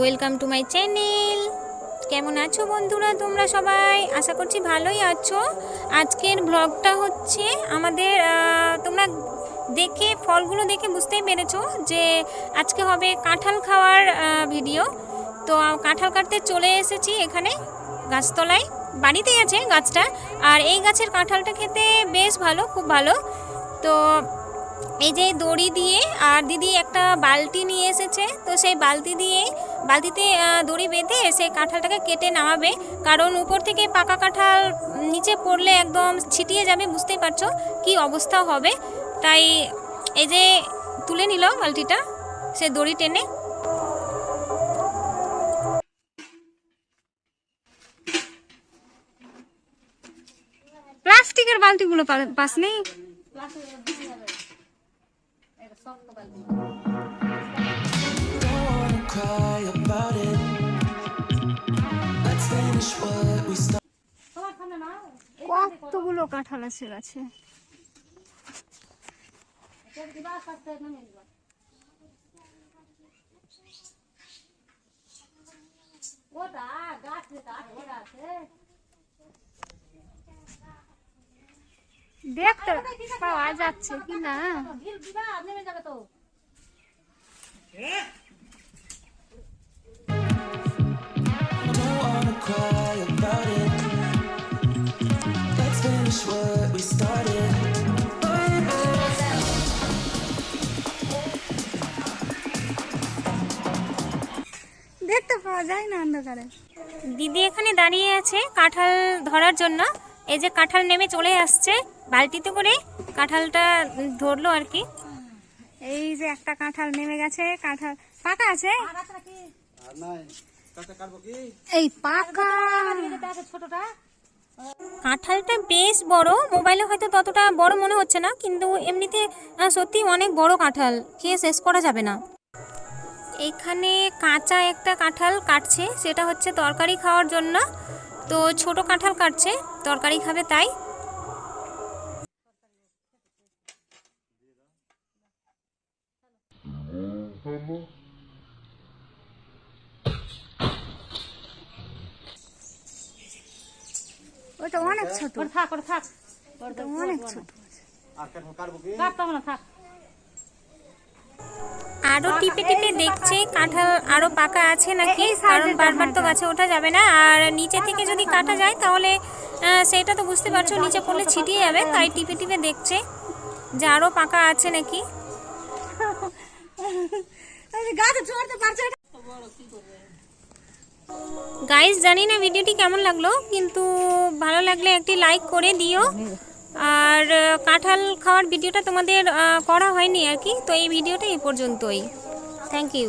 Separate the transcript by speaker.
Speaker 1: Welcome to my channel কেমন আছো বন্ধুরা তোমরা সবাই? আশা করছি ভালোই আছো। আজকের ব্লগটা হচ্ছে আমাদের তোমরা দেখে, ফলগুলো দেখে বুঝতেই পেরেছ যে আজকে হবে কাঁঠাল খাওয়ার ভিডিও তো কাঁঠাল কাটতে চলে এসেছি এখানে গাছতলায়। বাড়িতেই আছে গাছটা। আর এই গাছের কাঁঠালটা খেতে বেশ ভালো, খুব ভালো। তো এই যে দড়ি দিয়ে, আর দিদি একটা বালতি নিয়ে এসেছে, তো সেই বালতি দিয়ে, বালতিতে দড়ি বেঁধে সেই কাঁঠালটাকে কেটে নামাবে। কারণ উপর থেকে পাকা কাঁঠাল নিচে পড়লে একদম ছিটিয়ে যাবে, বুঝতেই পারছ কি অবস্থা হবে। তাই এই যে তুলে নিল বালতিটা, সে দড়ি টেনে। প্লাস্টিকের বালতিগুলো পাস নেই
Speaker 2: wanna cry about it. Let's finish what we started.
Speaker 1: কতগুলো কাঁঠাল আছে দেখতে পাওয়া যাচ্ছে কি না. দেখতে পাওয়া যায় না অন্ধকারে দিদি এখানে দাঁড়িয়ে আছে কাঁঠাল ধরার জন্য এই যে কাঁঠাল নেমে চলে আসছে বালতিতে করে কাঁঠালটা ধরলো আর কি। এই যে একটা কাঁঠাল নেমে গেছে কাঁঠাল পাকা আছে? এই পাকা। কাঁঠালটা বেশ বড় মোবাইলে হয়তো ততটা বড় মনে হচ্ছে না কিন্তু এমনিতে সত্যি অনেক বড় কাঁঠাল খেয়ে শেষ করা যাবে না। এখানে কাঁচা একটা কাঁঠাল কাটছে সেটা হচ্ছে তরকারি খাওয়ার জন্য। তো ছোট কাঁঠাল কাটছে তরকারি খাবে তাই। ওটা অনেক ছোট।
Speaker 3: থাক ওটা থাক।
Speaker 1: ওটা অনেক ছোট।
Speaker 3: কাটতাম না থাক।
Speaker 1: আরও টিপে টিপে দেখছে কাঁঠাল আরও পাকা আছে নাকি? কারণ বারবার তো গাছে ওঠা যাবে না। আর নিচে থেকে যদি কাটা যায় তাহলে সেটা তো বুঝতে পারছ নিচে পড়লে ছিটিয়ে যাবে তাই টিপে টিপে দেখছে যে আরও পাকা আছে নাকি। গাইস জানি না ভিডিওটি কেমন লাগল কিন্তু ভালো লাগলে একটি লাইক করে দিও। আর কাঁঠাল খাওয়ার ভিডিওটা তোমাদের করা হয়নি আর কি, তো এই ভিডিওটা এই পর্যন্তই। Thank you